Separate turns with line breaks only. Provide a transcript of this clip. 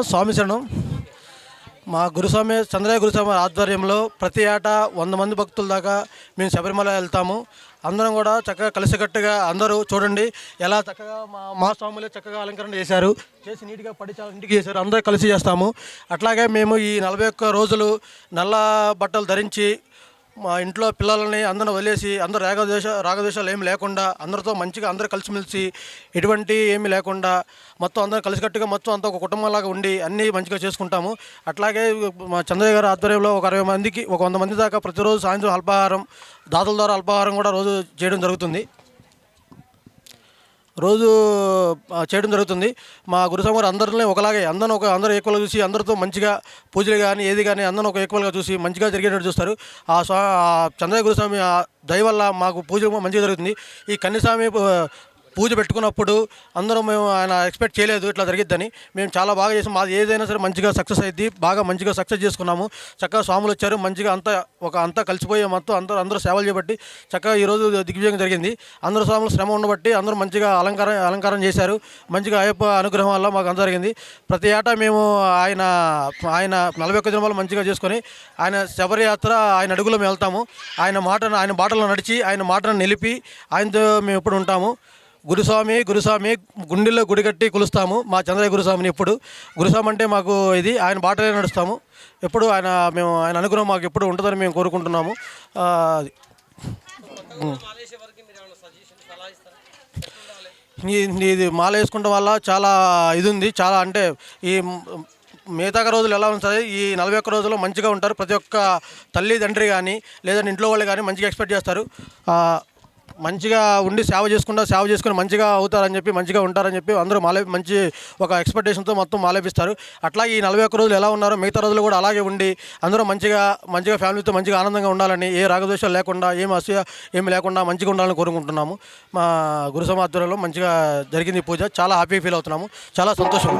శరణం స్వామి శరణం. మా గురుస్వామి చంద్రయ్య గురుస్వామి ఆధ్వర్యంలో ప్రతి ఏటా వంద మంది భక్తుల దాకా మేము శబరిమల వెళ్తాము. అందరం కూడా చక్కగా కలిసికట్టుగా అందరూ చూడండి ఎలా చక్కగా మా మా స్వాములే చక్కగా అలంకరణ చేశారు. చేసి నీట్గా పడి చాలా ఇంటికి చేశారు. అందరూ కలిసి చేస్తాము. అట్లాగే మేము ఈ నలభై ఒక్క రోజులు నల్ల బట్టలు ధరించి మా ఇంట్లో పిల్లలని అందరిని వదిలేసి అందరూ రాగద్వేష రాగద్వేషాలు ఏమి లేకుండా అందరితో మంచిగా అందరూ కలిసిమెలిసి ఎటువంటి ఏమి లేకుండా మొత్తం అందరూ కలిసికట్టుగా మొత్తం అంతా ఒక కుటుంబంలాగా ఉండి అన్నీ మంచిగా చేసుకుంటాము. అట్లాగే మా చంద్రయ్య గారి ఆధ్వర్యంలో ఒక అరవై మందికి ఒక వంద మంది దాకా ప్రతిరోజు సాయంత్రం అల్పాహారం దాతల ద్వారా అల్పాహారం కూడా రోజు చేయడం జరుగుతుంది. రోజు చేయడం జరుగుతుంది. మా గురుస్వామి గారు అందరినీ ఒకలాగే అందరిని ఒక అందరూ ఈక్వల్గా చూసి అందరితో మంచిగా పూజలు కానీ ఏది కానీ అందరూ ఒక ఈక్వల్గా చూసి మంచిగా జరిగేటట్టు చూస్తారు. ఆ స్వా చంద్రయ్య గురుస్వామి ఆ దయ వల్ల మాకు పూజ మంచిగా జరుగుతుంది. ఈ కన్నిస్వామి పూజ పెట్టుకున్నప్పుడు అందరం మేము ఆయన ఎక్స్పెక్ట్ చేయలేదు ఇట్లా జరిగిద్దని. మేము చాలా బాగా చేసాం. మాది ఏదైనా సరే మంచిగా సక్సెస్ అయింది బాగా మంచిగా సక్సెస్ చేసుకున్నాము. చక్కగా స్వాములు వచ్చారు. మంచిగా అంతా ఒక అంతా కలిసిపోయే మొత్తం అందరూ అందరూ సేవలు చేయబట్టి చక్కగా ఈరోజు దిగ్విజయం జరిగింది. అందరూ స్వాములు శ్రమ ఉండబట్టి అందరూ మంచిగా అలంకారం అలంకారం చేశారు. మంచిగా అయ్యప్ప అనుగ్రహం వల్ల మాకు అంత జరిగింది. ప్రతి ఏటా మేము ఆయన ఆయన నలభై ఒక్క దినాలు మంచిగా చేసుకొని ఆయన శబరియాత్ర ఆయన అడుగులో మేము వెళ్తాము. ఆయన మాటను ఆయన బాటలో నడిచి ఆయన మాటను నిలిపి ఆయనతో మేము ఎప్పుడు ఉంటాము. గురుస్వామి గురుస్వామి గుండెల్లో గుడి కట్టి కొలుస్తాము. మా చంద్రయ్య గురుస్వామిని ఎప్పుడు. గురుస్వామి అంటే మాకు ఇది ఆయన బాటలే నడుస్తాము. ఎప్పుడు ఆయన మేము ఆయన అనుగ్రహం మాకు ఎప్పుడు ఉంటుందని మేము కోరుకుంటున్నాము. ఇది మాల వేసుకోవడం వల్ల చాలా ఇది ఉంది చాలా అంటే ఈ మ్- మిగతా రోజులు ఎలా ఉంటుంది? ఈ నలభై ఒక్క రోజుల్లో మంచిగా ఉంటారు. ప్రతి ఒక్క తల్లిదండ్రి కానీ లేదంటే ఇంట్లో వాళ్ళు కానీ మంచిగా ఎక్స్పెక్ట్ చేస్తారు. మంచిగా ఉండి సేవ చేసుకుంటా సేవ చేసుకుని మంచిగా అవుతారని చెప్పి మంచిగా ఉంటారని చెప్పి అందరూ మాలే మంచి ఒక ఎక్స్పెక్టేషన్తో మొత్తం మాలేపిస్తారు. అట్లాగే ఈ నలభై ఒక్క రోజులు ఎలా ఉన్నారో మిగతా రోజులు కూడా అలాగే ఉండి అందరూ మంచిగా మంచిగా ఫ్యామిలీతో మంచిగా ఆనందంగా ఉండాలని ఏ రాగద్వేషాలు లేకుండా ఏం అసూయ ఏమి లేకుండా మంచిగా ఉండాలని కోరుకుంటున్నాము. మా గురు సమాధ్వర్యంలో మంచిగా జరిగింది ఈ పూజ. చాలా హ్యాపీ ఫీల్ అవుతున్నాము. చాలా సంతోషం